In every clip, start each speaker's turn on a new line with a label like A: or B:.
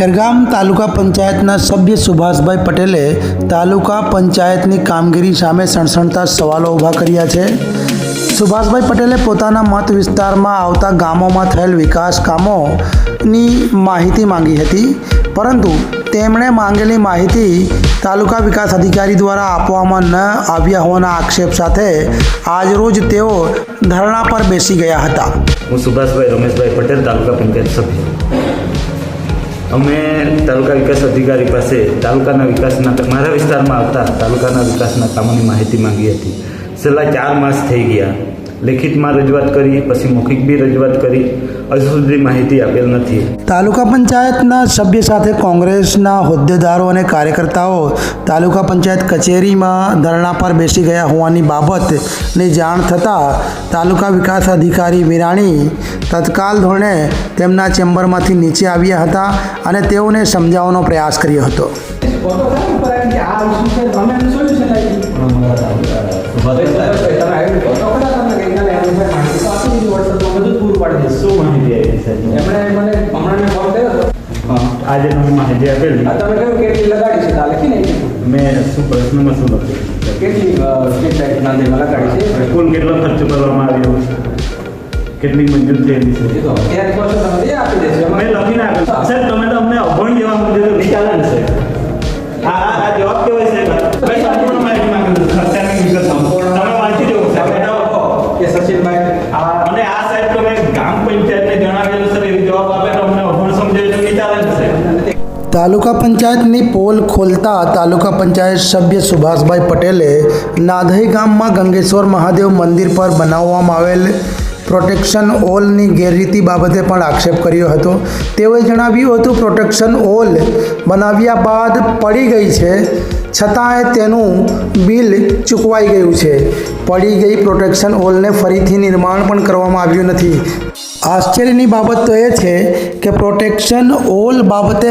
A: ખેરગામ તાલુકા પંચાયતના સભ્ય સુભાષભાઈ પટેલે તાલુકા પંચાયતની કામગીરી સામે સણસણતા સવાલો ઊભા કર્યા છે. સુભાષભાઈ પટેલે પોતાના મત વિસ્તારમાં આવતા ગામોમાં થયેલ વિકાસ કામોની માહિતી માંગી હતી, પરંતુ તેમણે માંગેલી માહિતી તાલુકા વિકાસ અધિકારી દ્વારા આપવામાં ન આવ્યા હોવાના આક્ષેપ સાથે આજરોજ તેઓ ધરણા પર બેસી ગયા હતા.
B: હું સુભાષભાઈ રમેશભાઈ પટેલ, તાલુકા પંચાયત સભ્ય. અમે તાલુકા વિકાસ અધિકારી પાસે તાલુકાના વિકાસના મારા વિસ્તારમાં આવતા તાલુકાના વિકાસના કામોની માહિતી માંગી હતી. છેલ્લા ચાર માસ થઈ ગયા. લેખિતમાં રજૂઆત કરી, પછી મૌખિક બી રજૂઆત કરી. હજુ સુધી માહિતી આપેલ નથી.
A: તાલુકા પંચાયતના સભ્ય સાથે કોંગ્રેસના હોદ્દેદારો અને કાર્યકર્તાઓ તાલુકા પંચાયત કચેરીમાં ધરણા પર બેસી ગયા હોવાની બાબતની જાણ થતાં તાલુકા વિકાસ અધિકારી વિરાણી તત્કાલ ધોરણે તેમના ચેમ્બરમાંથી નીચે આવ્યા હતા અને તેઓને સમજાવવાનો પ્રયાસ કર્યો હતો.
C: આ
B: સાહેબ.
C: એમણે મને હમણાં ફોન કર્યો હતો
B: આજે તમે માહિતી આપેલી.
C: તમે કહ્યું કેટલી લગાડી છે? તો આ લખીને
B: મેં શું પ્રશ્નમાં શું લખ્યું
C: કેટલી સ્ટ્રીટ લાઇટ નાંદેડમાં લગાડી છે?
B: કુલ કેટલો ખર્ચ કરવામાં આવ્યો? કેટલી મંજૂર થયેલી છે?
C: છો તમે આપી દેજો.
B: મેં
C: લખી
B: લખીને આપ્યું સાહેબ તમે તો અમને અભણ જેવા મૂકી દીધું નહીં ચાલે ને સાહેબ આ જવાબ કેવાય સાહેબ કઈ સંપૂર્ણ માહિતી માંગુ છું ખર્ચાની વિગત સંપૂર્ણ તમે વાંચી જવું સાહેબ બતાવો.
C: કે સચિનભાઈ આ
B: અને આ સાહેબ તમે ગ્રામ પંચાયતને જણાવેલું સર એવી જવાબ આપે તો અમને અભણ સમજાય તો નહીં ચાલે ને સાહેબ
A: તાલુકા પંચાયતની પોલ ખોલતા તાલુકા પંચાયત સભ્ય સુભાષભાઈ પટેલે નાધઈ ગામમાં ગંગેશ્વર મહાદેવ મંદિર પર બનાવવામાં આવેલ પ્રોટેક્શન ઓલની ગેરરીતિ બાબતે પણ આક્ષેપ કર્યો હતો. તેઓએ જણાવ્યું હતું, પ્રોટેક્શન ઓલ બનાવ્યા બાદ પડી ગઈ છે, છતાંય તેનું બિલ ચૂકવાઈ ગયું છે. પડી ગઈ પ્રોટેક્શન ઓલને ફરીથી નિર્માણ પણ કરવામાં આવ્યું નથી. આશ્ચર્યની બાબત તો એ છે કે પ્રોટેક્શન ઓલ બાબતે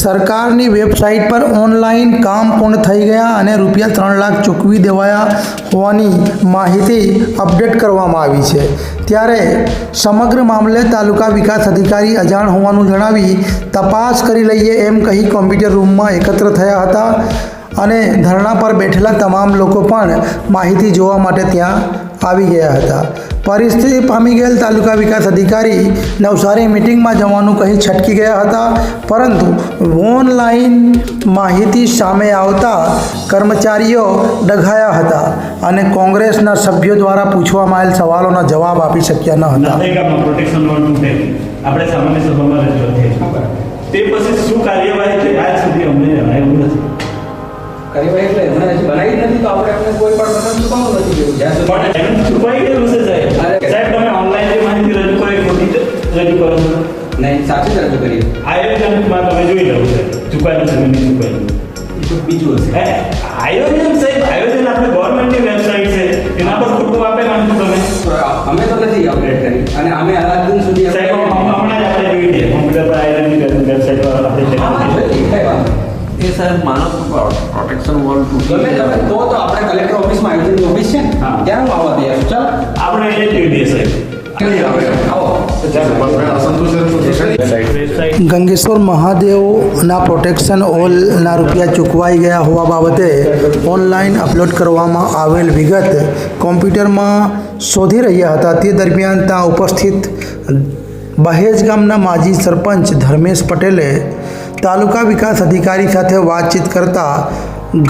A: સરકારની વેબસાઇટ પર ઓનલાઈન કામ પૂર્ણ થઈ ગયા અને રૂપિયા ત્રણ લાખ ચૂકવી દેવાયા હોવાની માહિતી અપડેટ કરવામાં આવી છે. ત્યારે સમગ્ર મામલે તાલુકા વિકાસ અધિકારી અજાણ હોવાનું જણાવી તપાસ કરી લઈએ એમ કહી કોમ્પ્યુટર રૂમમાં એકત્ર થયા હતા. અને ધરણા પર બેઠેલા તમામ લોકો પણ માહિતી જોવા માટે ત્યાં આવી ગયા હતા. પરિસ્થિતિ પામી ગયેલ તાલુકા વિકાસ અધિકારી નવસારી મિટિંગમાં જવાનું કહી છટકી ગયા હતા, પરંતુ ઓનલાઈન માહિતી સામે આવતા કર્મચારીઓ ડઘાયા હતા અને કોંગ્રેસના સભ્યો દ્વારા પૂછવામાં આવેલ સવાલોના જવાબ આપી શક્યા ન હતા.
B: તે પછી શું કાર્યવાહી થઈ? આજ સુધી અમને જણાયું નથી.
C: કાર્યવાહી એટલે એમણે હજી બનાવી જ નથી તો આપણે એમને કોઈ પણ નથી જ્યાં સુધી
B: પણ એમ ચૂકવાઈ છે સાહેબ. સાહેબ તમે ઓનલાઈન જે માહિતી રજૂ કરો ખોટી રજૂ કરો છો.
C: નહીં સાચી જ રજૂ કરીએ
B: આયોજનમાં તમે જોઈ લો છે ચૂકવાયેલું છે નહીં
C: બીજું હશે.
B: હે, આયોજન સાહેબ આયોજન આપણે ગવર્મેન્ટની વેબસાઇટ છે. એના પર ખોટું આપે માનતું તમે?
C: અમે તો નથી અપડેટ કરી. અને અમે આજ દિન સુધી
B: સાહેબ હમણાં જ આપણે જોઈ લઈએ. કોમ્પ્યુટર પર આયોજનની વેબસાઇટ પર આપણે.
D: એ સાહેબ માનો પ્રોટેક્શન વોલ
C: ગમે તમે તો તો આપણે કલેક્ટર ઓફિસમાં આયોજનની ઓફિસ છે. ત્યાં હું આવવા દઈએ ચાલ.
B: આપણે એ કહી દઈએ સાહેબ
A: ગંગેશ્વર મહાદેવના પ્રોટેક્શન ઓલના રૂપિયા ચૂકવાઈ ગયા હોવા બાબતે ઓનલાઈન અપલોડ કરવામાં આવેલ વિગત કોમ્પ્યુટરમાં શોધી રહ્યા હતા. તે દરમિયાન ત્યાં ઉપસ્થિત બહેજ ગામના માજી સરપંચ ધર્મેશ પટેલે તાલુકા વિકાસ અધિકારી સાથે વાતચીત કરતા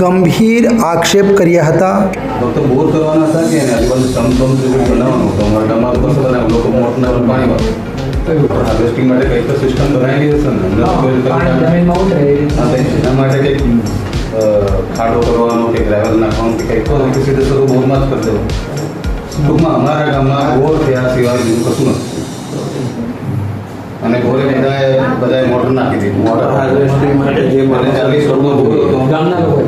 A: ગંભીર આક્ષેપ કર્યા હતા.
E: ફક્ત બોર કરવાના હતા કે એને આજુબાજુ બનાવવાનું અમારે લોકો મોટના હાર્વેસ્ટિંગ માટે કંઈક તો સિસ્ટમ બનાવી હશે ને. એના માટે કંઈક ખાડો કરવાનો કે ગ્રેવલ નાખવાનું કે કંઈક તો સીધે સીધું બોરમાં જ કરી દેવું. ટૂંકમાં અમારા ગામમાં બોર થયા સિવાય બીજું કશું નથી. બધાએ બધાએ મોટર નાખી દીધું. મોટર
D: હાર્વેસ્ટિંગ માટે જે
E: અને ચાલીસ ફૂટનો બોર હતો
C: ગામના લોકો.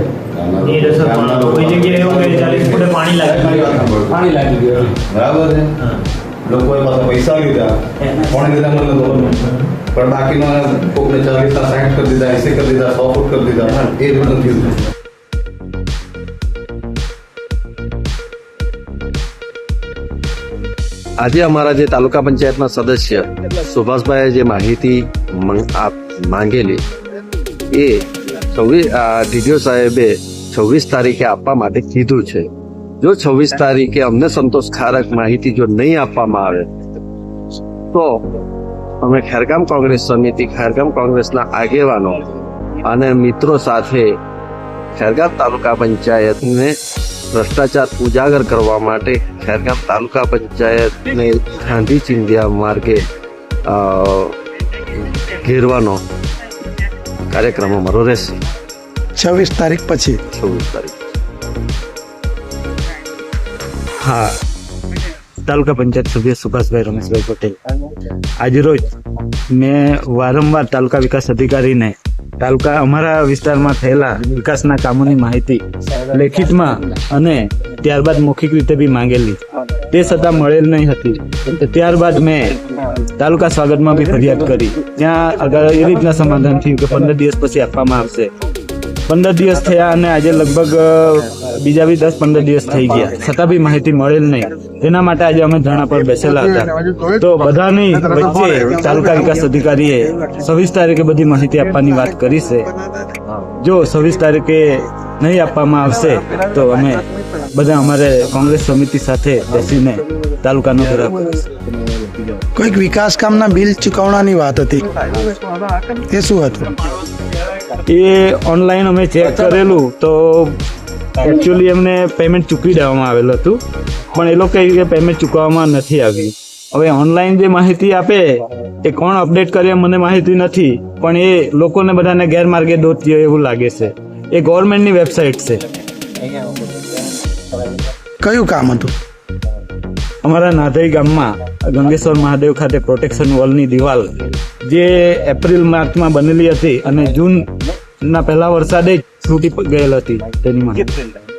B: એ રસ્તો
E: ગામના લોકો.
B: કોઈ જગ્યાએ એવું કે 40 ફૂટે પાણી લાગે.
E: મારી વાત સાંભળો.
C: પાણી લાગી ગયું
E: બરાબર છે? લોકોએ પાછા પૈસા લીધા. કોણે લીધા મને ખબર પણ બાકીનો કોકને ચાલીસ ના સાઠ કરી દીધા એસી કરી દીધા સો ફૂટ કરી દીધા. એ રીતનું થયું.
D: આજે અમારા જે તાલુકા પંચાયતના સદસ્ય સુભાષભાઈએ જે માહિતી
F: માંગેલી, એ છવ્વીસ ડીડીઓ સાહેબે છવ્વીસ તારીખે આપવા માટે કીધું છે. જો છવ્વીસ તારીખે અમને સંતોષકારક માહિતી જો નહીં આપવામાં આવે, તો અમે ખેરગામ કોંગ્રેસ સમિતિ, ખેરગામ કોંગ્રેસના આગેવાનો અને મિત્રો સાથે ખેરગામ તાલુકા પંચાયતને ભ્રષ્ટાચાર ઉજાગર કરવા માટે ખેરગામ તાલુકા પંચાયતને ગાંધી ચિંધ્યા માર્ગે ઘેરવાનો કાર્યક્રમ અમારો રહેશે.
A: છવ્વીસ તારીખ પછી.
F: છવ્વીસ તારીખ
B: હા. તાલુકા પંચાયત સભ્ય સુભાષભાઈ રમેશભાઈ પટેલ. આજરોજ મેં વારંવાર તાલુકા વિકાસ અધિકારીને તાલુકા અમારા વિસ્તારમાં થયેલા વિકાસના કામોની માહિતી લેખિતમાં અને ત્યારબાદ મૌખિક રીતે બી માંગેલી. તે છતાં મળેલ નહીં હતી. ત્યારબાદ મેં તાલુકા સ્વાગતમાં બી ફરિયાદ કરી. ત્યાં અગાઉ એ રીતના સમાધાન થયું કે પંદર દિવસ પછી આપવામાં આવશે. પંદર દિવસ થયા અને આજે લગભગ બીજા બી દસ પંદર દિવસ થઈ ગયા. છતાં બી માહિતી મળેલ નહીં. તેના માટે આજે અમે ધરણા પર બેસેલા હતા. તો બધાની વચ્ચે તાલુકા વિકાસ અધિકારીએ છવ્વીસ તારીખે બધી માહિતી આપવાની વાત કરી છે. જો છવ્વીસ તારીખે નહીં આપવામાં આવશે, તો અમે બધા અમારે કોંગ્રેસ સમિતિ સાથે બેસીને તાલુકાનો ઘેરાવ
A: કોઈક વિકાસ કામના બિલ ચૂકવણાની વાત હતી. એ શું હતું?
B: એ ઓનલાઈન અમે ચેક કરેલું તો એકચ્યુઅલી એમને પેમેન્ટ ચૂકવી દેવામાં આવેલું હતું. પણ એ લોકો કહે કે પેમેન્ટ ચૂકવવામાં નથી આવ્યું. હવે ઓનલાઈન જે માહિતી આપે એ કોણ અપડેટ કરે મને માહિતી નથી. પણ એ લોકોને બધાને ગેરમાર્ગે દોરતી હોય એવું લાગે છે. એ ગવર્મેન્ટની વેબસાઇટ છે.
A: કયું કામ હતું?
B: અમારા નાધઈ ગામમાં ગંગેશ્વર મહાદેવ ખાતે પ્રોટેક્શન વોલની દિવાલ જે એપ્રિલ માર્ચમાં બનેલી હતી અને જૂનના પહેલા વરસાદે જ તૂટી ગયેલ હતી તેની માહિતી